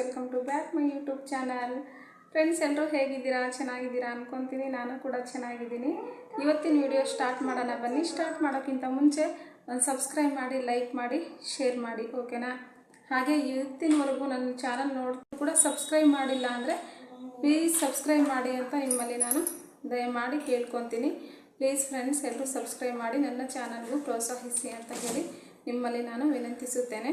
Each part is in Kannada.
Welcome to back my YouTube channel friends ಎಲ್ಲರೂ ಹೇಗಿದ್ದೀರಾ? ಚೆನ್ನಾಗಿದ್ದೀರಾ ಅನ್ಕೊತೀನಿ. ನಾನು ಕೂಡ ಚೆನ್ನಾಗಿದ್ದೀನಿ. ಇವತ್ತಿನ ವಿಡಿಯೋ ಸ್ಟಾರ್ಟ್ ಮಾಡೋಣ. ಬನ್ನಿ. ಸ್ಟಾರ್ಟ್ ಮಾಡೋಕ್ಕಿಂತ ಮುಂಚೆ ಒಂದು ಸಬ್ಸ್ಕ್ರೈಬ್ ಮಾಡಿ ಲೈಕ್ ಮಾಡಿ ಶೇರ್ ಮಾಡಿ ಓಕೆನಾ ಹಾಗೆ ಇವತ್ತಿನವರೆಗೂ ನನ್ನ ಚಾನಲ್ ನೋಡಿದ್ರು ಕೂಡ ಸಬ್ಸ್ಕ್ರೈಬ್ ಮಾಡಿಲ್ಲ ಅಂದರೆ ಪ್ಲೀಸ್ ಸಬ್ಸ್ಕ್ರೈಬ್ ಮಾಡಿ ಅಂತ ನಿಮ್ಮಲ್ಲಿ ನಾನು ದಯಮಾಡಿ ಕೇಳ್ಕೊತೀನಿ. ಪ್ಲೀಸ್ ಫ್ರೆಂಡ್ಸ್ ಎಲ್ಲರೂ ಸಬ್ಸ್ಕ್ರೈಬ್ ಮಾಡಿ ನನ್ನ ಚಾನಲ್ಗೂ ಪ್ರೋತ್ಸಾಹಿಸಿ ಅಂತ ಹೇಳಿ ನಿಮ್ಮಲ್ಲಿ ನಾನು ವಿನಂತಿಸುತ್ತೇನೆ.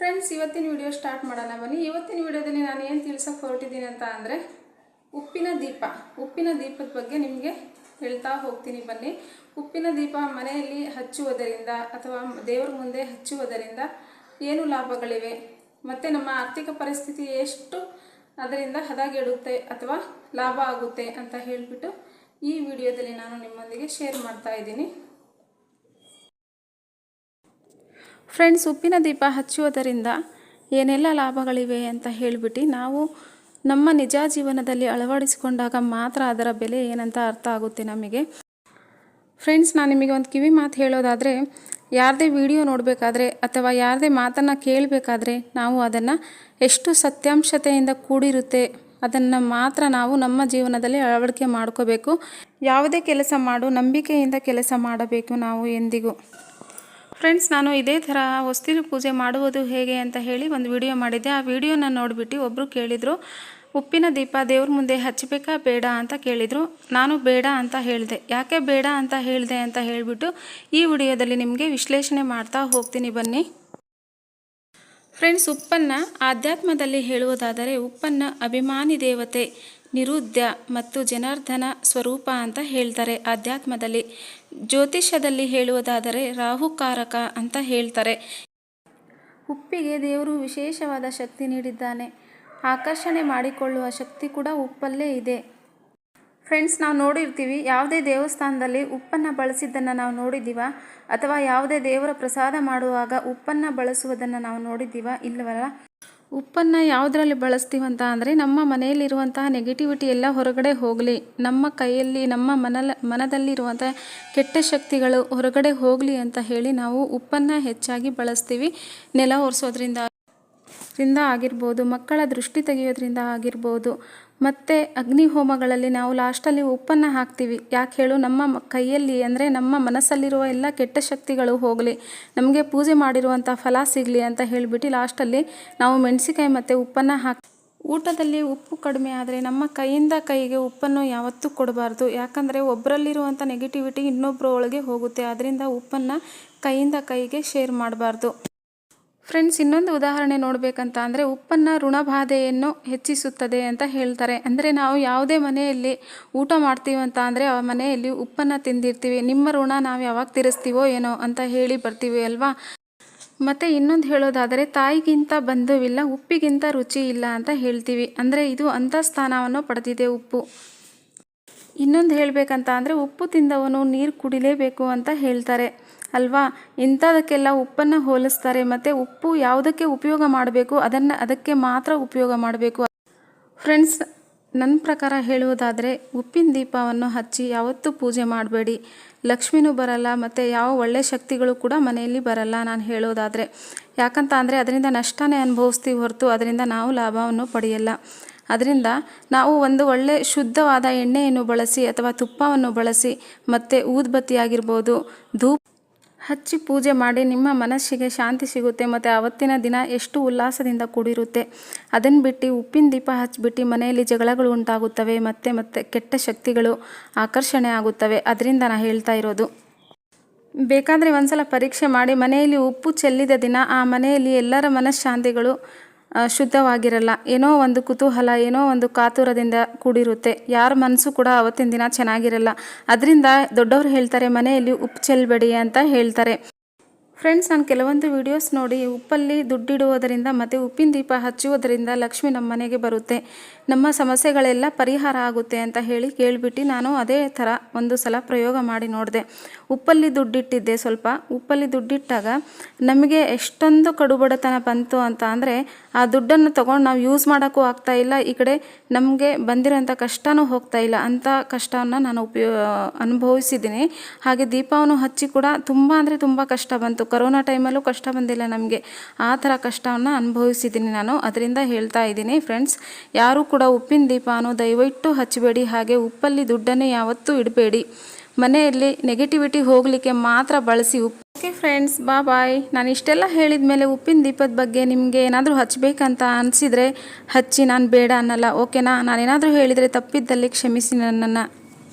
ಫ್ರೆಂಡ್ಸ್ ಇವತ್ತಿನ ವಿಡಿಯೋ ಸ್ಟಾರ್ಟ್ ಮಾಡೋಣ. ಬನ್ನಿ. ಇವತ್ತಿನ ವಿಡಿಯೋದಲ್ಲಿ ನಾನು ಏನು ತಿಳ್ಸೋಕೆ ಹೊರಟಿದ್ದೀನಿ ಅಂತ ಅಂದರೆ, ಉಪ್ಪಿನ ದೀಪ. ಉಪ್ಪಿನ ದೀಪದ ಬಗ್ಗೆ ನಿಮಗೆ ಹೇಳ್ತಾ ಹೋಗ್ತೀನಿ. ಬನ್ನಿ. ಉಪ್ಪಿನ ದೀಪ ಮನೆಯಲ್ಲಿ ಹಚ್ಚುವುದರಿಂದ ಅಥವಾ ದೇವರ ಮುಂದೆ ಹಚ್ಚುವುದರಿಂದ ಏನು ಲಾಭಗಳಿವೆ? ಮತ್ತು ನಮ್ಮ ಆರ್ಥಿಕ ಪರಿಸ್ಥಿತಿ ಎಷ್ಟು ಅದರಿಂದ ಹದಗೆಡುತ್ತೆ ಅಥವಾ ಲಾಭ ಆಗುತ್ತೆ ಅಂತ ಹೇಳಿಬಿಟ್ಟು ಈ ವಿಡಿಯೋದಲ್ಲಿ ನಾನು ನಿಮ್ಮೊಂದಿಗೆ ಶೇರ್ ಮಾಡ್ತಾ ಇದ್ದೀನಿ. ಫ್ರೆಂಡ್ಸ್, ಉಪ್ಪಿನ ದೀಪ ಹಚ್ಚುವುದರಿಂದ ಏನೆಲ್ಲ ಲಾಭಗಳಿವೆ ಅಂತ ಹೇಳಿಬಿಟ್ಟು ನಾವು ನಮ್ಮ ನಿಜ ಜೀವನದಲ್ಲಿ ಅಳವಡಿಸಿಕೊಂಡಾಗ ಮಾತ್ರ ಅದರ ಬೆಲೆ ಏನಂತ ಅರ್ಥ ಆಗುತ್ತೆ ನಮಗೆ. ಫ್ರೆಂಡ್ಸ್, ನಾನು ನಿಮಗೆ ಒಂದು ಕಿವಿ ಮಾತು ಹೇಳೋದಾದರೆ, ಯಾರದೇ ವಿಡಿಯೋ ನೋಡಬೇಕಾದ್ರೆ ಅಥವಾ ಯಾರದೇ ಮಾತನ್ನು ಕೇಳಬೇಕಾದ್ರೆ ನಾವು ಅದನ್ನು ಎಷ್ಟು ಸತ್ಯಾಂಶತೆಯಿಂದ ಕೂಡಿರುತ್ತೆ ಅದನ್ನು ಮಾತ್ರ ನಾವು ನಮ್ಮ ಜೀವನದಲ್ಲಿ ಅಳವಡಿಕೆ ಮಾಡ್ಕೋಬೇಕು. ಯಾವುದೇ ಕೆಲಸ ಮಾಡು, ನಂಬಿಕೆಯಿಂದ ಕೆಲಸ ಮಾಡಬೇಕು ನಾವು ಎಂದಿಗೂ. ಫ್ರೆಂಡ್ಸ್, ನಾನು ಇದೇ ಥರ ಹೊಸ್ತಿಲು ಪೂಜೆ ಮಾಡುವುದು ಹೇಗೆ ಅಂತ ಹೇಳಿ ಒಂದು ವಿಡಿಯೋ ಮಾಡಿದ್ದೆ. ಆ ವಿಡಿಯೋನ ನೋಡಿಬಿಟ್ಟು ಒಬ್ಬರು ಕೇಳಿದರು, ಉಪ್ಪಿನ ದೀಪ ದೇವ್ರ ಮುಂದೆ ಹಚ್ಚಬೇಕಾ, ಬೇಡ ಅಂತ ಕೇಳಿದರು. ನಾನು ಬೇಡ ಅಂತ ಹೇಳಿದೆ. ಯಾಕೆ ಬೇಡ ಅಂತ ಹೇಳಿದೆ ಅಂತ ಹೇಳಿಬಿಟ್ಟು ಈ ವಿಡಿಯೋದಲ್ಲಿ ನಿಮಗೆ ವಿಶ್ಲೇಷಣೆ ಮಾಡ್ತಾ ಹೋಗ್ತೀನಿ ಬನ್ನಿ. ಫ್ರೆಂಡ್ಸ್, ಉಪ್ಪನ್ನು ಆಧ್ಯಾತ್ಮದಲ್ಲಿ ಹೇಳುವುದಾದರೆ ಉಪ್ಪನ್ನು ಅಭಿಮಾನಿ ದೇವತೆ ನಿರುದ್ಯ ಮತ್ತು ಜನಾರ್ದನ ಸ್ವರೂಪ ಅಂತ ಹೇಳ್ತಾರೆ ಆಧ್ಯಾತ್ಮದಲ್ಲಿ. ಜ್ಯೋತಿಷ್ಯದಲ್ಲಿ ಹೇಳುವುದಾದರೆ ರಾಹುಕಾರಕ ಅಂತ ಹೇಳ್ತಾರೆ. ಉಪ್ಪಿಗೆ ದೇವರು ವಿಶೇಷವಾದ ಶಕ್ತಿ ನೀಡಿದ್ದಾನೆ. ಆಕರ್ಷಣೆ ಮಾಡಿಕೊಳ್ಳುವ ಶಕ್ತಿ ಕೂಡ ಉಪ್ಪಲ್ಲೇ ಇದೆ. ಫ್ರೆಂಡ್ಸ್, ನಾವು ನೋಡಿರ್ತೀವಿ, ಯಾವುದೇ ದೇವಸ್ಥಾನದಲ್ಲಿ ಉಪ್ಪನ್ನು ಬಳಸಿದ್ದನ್ನು ನಾವು ನೋಡಿದ್ದೀವ ಅಥವಾ ಯಾವುದೇ ದೇವರ ಪ್ರಸಾದ ಮಾಡುವಾಗ ಉಪ್ಪನ್ನು ಬಳಸುವುದನ್ನು ನಾವು ನೋಡಿದ್ದೀವ ಇಲ್ಲವಲ್ಲ ಉಪ್ಪನ್ನು ಯಾವುದರಲ್ಲಿ ಬಳಸ್ತೀವಂತ ಅಂದರೆ ನಮ್ಮ ಮನೆಯಲ್ಲಿರುವಂತಹ ನೆಗೆಟಿವಿಟಿ ಎಲ್ಲ ಹೊರಗಡೆ ಹೋಗಲಿ. ನಮ್ಮ ಕೈಯಲ್ಲಿ, ನಮ್ಮ ಮನಲ ಮನದಲ್ಲಿರುವಂಥ ಕೆಟ್ಟ ಶಕ್ತಿಗಳು ಹೊರಗಡೆ ಹೋಗಲಿ ಅಂತ ಹೇಳಿ ನಾವು ಉಪ್ಪನ್ನು ಹೆಚ್ಚಾಗಿ ಬಳಸ್ತೀವಿ. ನೆಲ ಒರೆಸೋದ್ರಿಂದ. ರಿಂದ ಆಗಿರ್ಬೋದು, ಮಕ್ಕಳ ದೃಷ್ಟಿ ತೆಗೆಯೋದ್ರಿಂದ ಆಗಿರ್ಬೋದು, ಮತ್ತು ಅಗ್ನಿ ಹೋಮಗಳಲ್ಲಿ ನಾವು ಲಾಸ್ಟಲ್ಲಿ ಉಪ್ಪನ್ನು ಹಾಕ್ತೀವಿ. ಯಾಕೆ ಹೇಳು, ನಮ್ಮ ಕೈಯಲ್ಲಿ ಅಂದರೆ ನಮ್ಮ ಮನಸ್ಸಲ್ಲಿರುವ ಎಲ್ಲ ಕೆಟ್ಟ ಶಕ್ತಿಗಳು ಹೋಗಲಿ, ನಮಗೆ ಪೂಜೆ ಮಾಡಿರುವಂಥ ಫಲ ಸಿಗಲಿ ಅಂತ ಹೇಳಿಬಿಟ್ಟು ಲಾಸ್ಟಲ್ಲಿ ನಾವು ಮೆಣಸಿಕಾಯಿ ಮತ್ತು ಉಪ್ಪನ್ನು ಹಾಕಿ ಊಟದಲ್ಲಿ ಉಪ್ಪು ಕಡಿಮೆ ಆದರೆ ನಮ್ಮ ಕೈಯಿಂದ ಕೈಗೆ ಉಪ್ಪನ್ನು ಯಾವತ್ತೂ ಕೊಡಬಾರ್ದು. ಯಾಕಂದರೆ ಒಬ್ಬರಲ್ಲಿರುವಂಥ ನೆಗೆಟಿವಿಟಿ ಇನ್ನೊಬ್ಬರ ಒಳಗೆ ಹೋಗುತ್ತೆ. ಅದರಿಂದ ಉಪ್ಪನ್ನು ಕೈಯಿಂದ ಕೈಗೆ ಶೇರ್ ಮಾಡಬಾರ್ದು. ಫ್ರೆಂಡ್ಸ್, ಇನ್ನೊಂದು ಉದಾಹರಣೆ ನೋಡಬೇಕಂತ ಅಂದರೆ ಉಪ್ಪನ್ನು ಋಣಬಾಧೆಯನ್ನು ಹೆಚ್ಚಿಸುತ್ತದೆ ಅಂತ ಹೇಳ್ತಾರೆ. ಅಂದರೆ ನಾವು ಯಾವುದೇ ಮನೆಯಲ್ಲಿ ಊಟ ಮಾಡ್ತೀವಿ ಅಂತ ಅಂದರೆ ಆ ಮನೆಯಲ್ಲಿ ಉಪ್ಪನ್ನು ತಿಂದಿರ್ತೀವಿ. ನಿಮ್ಮ ಋಣ ನಾವು ಯಾವಾಗ ತಿರಿಸ್ತೀವೋ ಏನೋ ಅಂತ ಹೇಳಿ ಬರ್ತೀವಿ ಅಲ್ವಾ? ಮತ್ತು ಇನ್ನೊಂದು ಹೇಳೋದಾದರೆ, ತಾಯಿಗಿಂತ ಬಂಧುವಿಲ್ಲ, ಉಪ್ಪಿಗಿಂತ ರುಚಿ ಇಲ್ಲ ಅಂತ ಹೇಳ್ತೀವಿ. ಅಂದರೆ ಇದು ಅಂಥ ಸ್ಥಾನವನ್ನು ಪಡೆದಿದೆ ಉಪ್ಪು. ಇನ್ನೊಂದು ಹೇಳಬೇಕಂತ ಅಂದರೆ ಉಪ್ಪು ತಿಂದವನು ನೀರು ಕುಡಿಲೇಬೇಕು ಅಂತ ಹೇಳ್ತಾರೆ. ಅಲ್ವಾ? ಇಂಥದಕ್ಕೆಲ್ಲ ಉಪ್ಪನ್ನು ಹೋಲಿಸ್ತಾರೆ. ಮತ್ತು ಉಪ್ಪು ಯಾವುದಕ್ಕೆ ಉಪಯೋಗ ಮಾಡಬೇಕು? ಅದನ್ನು ಅದಕ್ಕೆ ಮಾತ್ರ ಉಪಯೋಗ ಮಾಡಬೇಕು. ಫ್ರೆಂಡ್ಸ್ ನನ್ನ ಪ್ರಕಾರ ಹೇಳುವುದಾದರೆ, ಉಪ್ಪಿನ ದೀಪವನ್ನು ಹಚ್ಚಿ ಯಾವತ್ತೂ ಪೂಜೆ ಮಾಡಬೇಡಿ. ಲಕ್ಷ್ಮಿನೂ ಬರಲ್ಲ, ಮತ್ತು ಯಾವ ಒಳ್ಳೆಯ ಶಕ್ತಿಗಳು ಕೂಡ ಮನೆಯಲ್ಲಿ ಬರಲ್ಲ ನಾನು ಹೇಳೋದಾದರೆ. ಯಾಕಂತ ಅಂದರೆ, ಅದರಿಂದ ನಷ್ಟನೇ ಅನುಭವಿಸ್ತೀವಿ ಹೊರತು, ಅದರಿಂದ ನಾವು ಲಾಭವನ್ನು ಪಡೆಯಲ್ಲ. ಅದರಿಂದ ನಾವು ಒಂದು ಒಳ್ಳೆ ಶುದ್ಧವಾದ ಎಣ್ಣೆಯನ್ನು ಬಳಸಿ, ಅಥವಾ ತುಪ್ಪವನ್ನು ಬಳಸಿ, ಮತ್ತು ಊದ್ಬತ್ತಿ ಆಗಿರ್ಬೋದು ಧೂಪ ಹಚ್ಚಿ ಪೂಜೆ ಮಾಡಿ ನಿಮ್ಮ ಮನಸ್ಸಿಗೆ ಶಾಂತಿ ಸಿಗುತ್ತೆ ಮತ್ತು ಆವತ್ತಿನ ದಿನ ಎಷ್ಟು ಉಲ್ಲಾಸದಿಂದ ಕೂಡಿರುತ್ತೆ. ಅದನ್ನು ಬಿಟ್ಟು ಉಪ್ಪಿನ ದೀಪ ಹಚ್ಚಿಬಿಟ್ಟು ಮನೆಯಲ್ಲಿ ಜಗಳಗಳು ಉಂಟಾಗುತ್ತವೆ ಮತ್ತು ಮತ್ತೆ ಕೆಟ್ಟ ಶಕ್ತಿಗಳು ಆಕರ್ಷಣೆ ಆಗುತ್ತವೆ. ಅದರಿಂದ ನಾನು ಹೇಳ್ತಾ ಇರೋದು. ಬೇಕಾದರೆ ಒಂದ್ಸಲ ಪರೀಕ್ಷೆ ಮಾಡಿ ಮನೆಯಲ್ಲಿ ಉಪ್ಪು ಚೆಲ್ಲಿದ ದಿನ ಆ ಮನೆಯಲ್ಲಿ ಎಲ್ಲರ ಮನಃಶಾಂತಿಗಳು ಶುದ್ಧವಾಗಿರಲ್ಲ. ಏನೋ ಒಂದು ಕುತೂಹಲ, ಏನೋ ಒಂದು ಕಾತುರದಿಂದ ಕೂಡಿರುತ್ತೆ. ಯಾರ ಮನಸ್ಸು ಕೂಡ ಅವತ್ತಿನ ದಿನ ಚೆನ್ನಾಗಿರಲ್ಲ. ಅದರಿಂದ ದೊಡ್ಡವರು ಹೇಳ್ತಾರೆ, ಮನೆಯಲ್ಲಿ ಉಪ್ಪು ಚೆಲ್ಲಬೇಡಿ ಅಂತ ಹೇಳ್ತಾರೆ. ಫ್ರೆಂಡ್ಸ್ ನಾನು ಕೆಲವೊಂದು ವಿಡಿಯೋಸ್ ನೋಡಿ ಉಪ್ಪಲ್ಲಿ ದುಡ್ಡಿಡುವುದರಿಂದ ಮತ್ತು ಉಪ್ಪಿನ ದೀಪ ಹಚ್ಚುವುದರಿಂದ ಲಕ್ಷ್ಮಿ ನಮ್ಮ ಮನೆಗೆ ಬರುತ್ತೆ. ನಮ್ಮ ಸಮಸ್ಯೆಗಳೆಲ್ಲ ಪರಿಹಾರ ಆಗುತ್ತೆ ಅಂತ ಹೇಳಿ ಕೇಳಿಬಿಟ್ಟು ನಾನು ಅದೇ ಥರ ಒಂದು ಸಲ ಪ್ರಯೋಗ ಮಾಡಿ ನೋಡಿದೆ. ಉಪ್ಪಲ್ಲಿ ದುಡ್ಡಿಟ್ಟಿದ್ದೆ ಸ್ವಲ್ಪ. ಉಪ್ಪಲ್ಲಿ ದುಡ್ಡಿಟ್ಟಾಗ ನಮಗೆ ಎಷ್ಟೊಂದು ಕಡುಬಡತನ ಬಂತು ಅಂತ ಅಂದರೆ ಆ ದುಡ್ಡನ್ನು ತೊಗೊಂಡು ನಾವು ಯೂಸ್ ಮಾಡೋಕ್ಕೂ ಆಗ್ತಾ ಇಲ್ಲ. ಈ ಕಡೆ ನಮಗೆ ಬಂದಿರೋಂಥ ಕಷ್ಟನೂ ಹೋಗ್ತಾ ಇಲ್ಲ. ಅಂಥ ಕಷ್ಟವನ್ನು ನಾನು ಉಪಯೋ ಅನುಭವಿಸಿದ್ದೀನಿ. ಹಾಗೆ ದೀಪವನ್ನು ಹಚ್ಚಿ ಕೂಡ ತುಂಬ ಅಂದರೆ ತುಂಬ ಕಷ್ಟ ಬಂತು. ಕರೋನಾ ಟೈಮಲ್ಲೂ ಕಷ್ಟ ಬಂದಿಲ್ಲ ನಮಗೆ. ಆ ಥರ ಕಷ್ಟವನ್ನು ಅನುಭವಿಸಿದ್ದೀನಿ ನಾನು. ಅದರಿಂದ ಹೇಳ್ತಾ ಇದ್ದೀನಿ ಫ್ರೆಂಡ್ಸ್, ಯಾರೂ ಕೂಡ ಉಪ್ಪಿನ ದೀಪನೂ ದಯವಿಟ್ಟು ಹಚ್ಚಬೇಡಿ. ಹಾಗೆ ಉಪ್ಪಲ್ಲಿ ದುಡ್ಡನ್ನೇ ಯಾವತ್ತೂ ಇಡಬೇಡಿ. ಮನೆಯಲ್ಲಿ ನೆಗೆಟಿವಿಟಿ ಹೋಗಲಿಕ್ಕೆ ಮಾತ್ರ ಬಳಸಿ ಉಪ್ಪು. ಓಕೆ ಫ್ರೆಂಡ್ಸ್ ಬಾ ಬಾಯ್ ನಾನು ಇಷ್ಟೆಲ್ಲ ಹೇಳಿದ ಮೇಲೆ ಉಪ್ಪಿನ ದೀಪದ ಬಗ್ಗೆ ನಿಮಗೆ ಏನಾದರೂ ಹಚ್ಚಬೇಕಂತ ಅನಿಸಿದರೆ ಹಚ್ಚಿ, ನಾನು ಬೇಡ ಅನ್ನಲ್ಲ. ಓಕೆನಾ ನಾನೇನಾದರೂ ಹೇಳಿದರೆ ತಪ್ಪಿದ್ದಲ್ಲಿ ಕ್ಷಮಿಸಿ ನನ್ನನ್ನು.